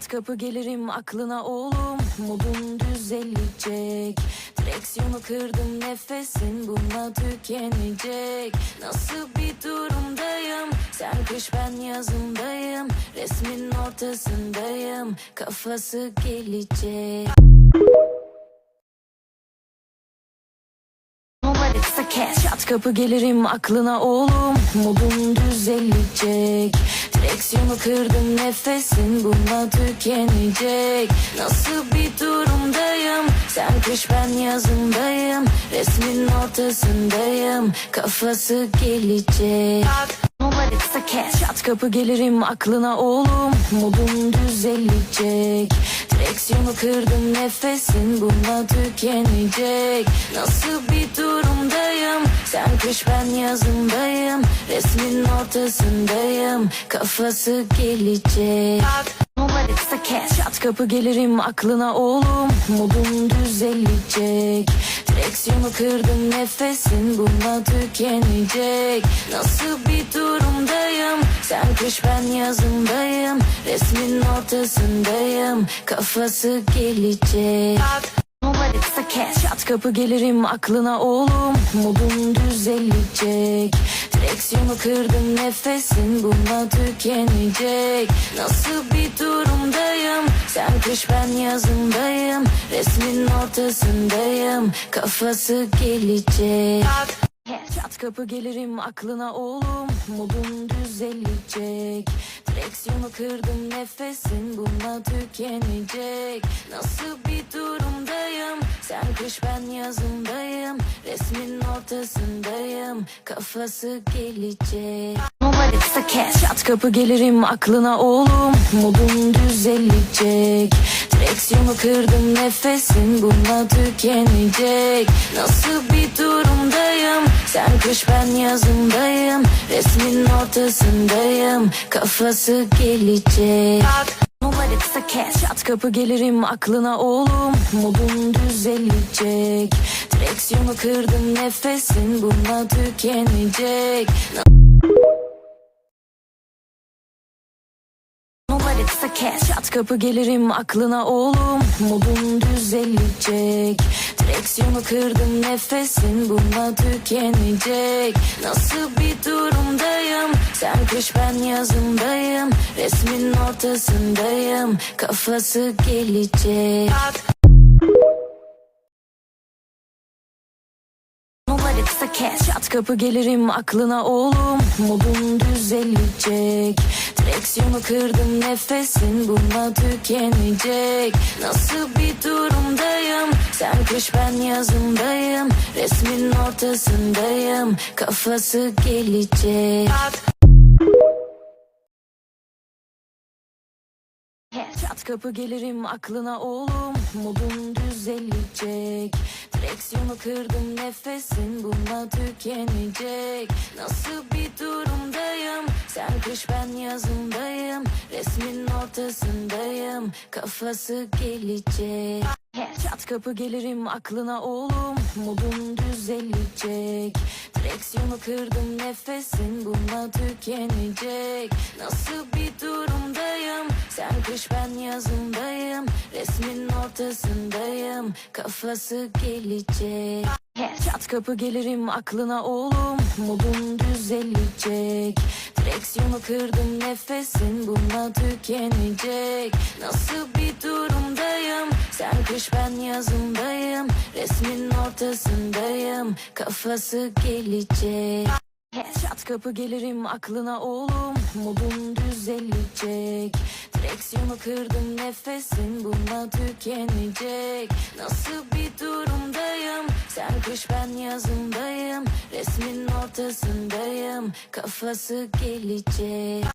Çat kapı gelirim aklına oğlum. Modun düzelecek. Direksiyonu kırdım nefesin bununla tükenecek. Nasıl bir durumdayım? Sen kış ben yazındayım. Resmin ortasındayım. Kafası gelecek Numaritsa kes. Çat kapı gelirim aklına oğlum. Modun düzelecek. Direksiyonu kırdım nefesin bununla tükenecek. Nasıl bir durumdayım? Sen kış ben yazındayım. Resmin ortasındayım. Kafası gelecek. Numaritsa kes. Çat kapı gelirim aklına oğlum. Modun düzelecek Direksiyonu kırdım nefesin bununla tükenecek. Nasıl bir durumdayım? Sen kış ben yazındayım. Resmin ortasındayım. Kafası gelecek kes. Çat kapı gelirim aklına oğlum. Modun düzelecek. Direksiyonu kırdım nefesin bununla tükenecek. Nasıl bir durumdayım? Sen kış ben yazındayım. Resmin ortasındayım. Kafası gelecek. Numaritsa kes. Çat kapı gelirim aklına oğlum. Modun düzelecek Direksiyonu kırdım nefesin bununla tükenecek. Nasıl bir durumdayım? Sen kış ben yazındayım. Resmin ortasındayım. Kafası gelecek. Çat kapı gelirim aklına oğlum. Modun düzelecek. Direksiyonu kırdım nefesin bununla tükenecek. Nasıl bir durumdayım? Sen kış ben yazındayım Resmin ortasındayım Kafası gelecek. Numaritsa kes Çat kapı gelirim aklına oğlum. Modun düzelecek. Direksiyonu kırdım nefesin bununla tükenecek. Nasıl bir durumdayım? Sen kış ben yazındayım. Resmin ortasındayım Kafası gelecek Numaritsa kes. Çat kapı gelirim aklına oğlum. Modun düzelecek. Direksiyonu kırdım nefesin bununla tükenecek. Numaritsa kes. Çat kapı gelirim aklına oğlum. Modun düzelecek. Direksiyonu kırdım nefesin bununla tükenecek. Nasıl bir Sen kış ben yazındayım. Resmin ortasındayım. Kafası gelecek. Numaritsa kes. Çat kapı gelirim aklına oğlum. Modun düzelecek. Direksiyonu kırdım nefesin bununla tükenecek. Nasıl bir durumdayım? Sen kış ben yazındayım. Resmin ortasındayım. Kafası gelecek. Çat kapı gelirim aklına oğlum. Modun düzelecek. Direksiyonu kırdım nefesin bununla tükenecek. Nasıl bir durumdayım? Sen kış ben yazındayım. Resmin ortasındayım. Kafası gelecek. Çat kapı gelirim aklına oğlum. Modun düzelecek. Direksiyonu kırdım nefesin bununla tükenecek. Nasıl bir durumdayım Sen kış ben yazındayım. Resmin ortasındayım. Kafası gelecek. Çat kapı gelirim aklına oğlum. Modun düzelecek. Direksiyonu kırdım nefesin bununla tükenecek. Nasıl bir durumdayım? Sen kış ben yazındayım. Resmin ortasındayım. Kafası gelecek Çat kapı gelirim aklına oğlum. Modun düzelecek. Direksiyonu kırdım nefesin bununla tükenecek. Nasıl bir durumdayım? Sen kış ben yazındayım. Resmin ortasındayım. Kafası gelecek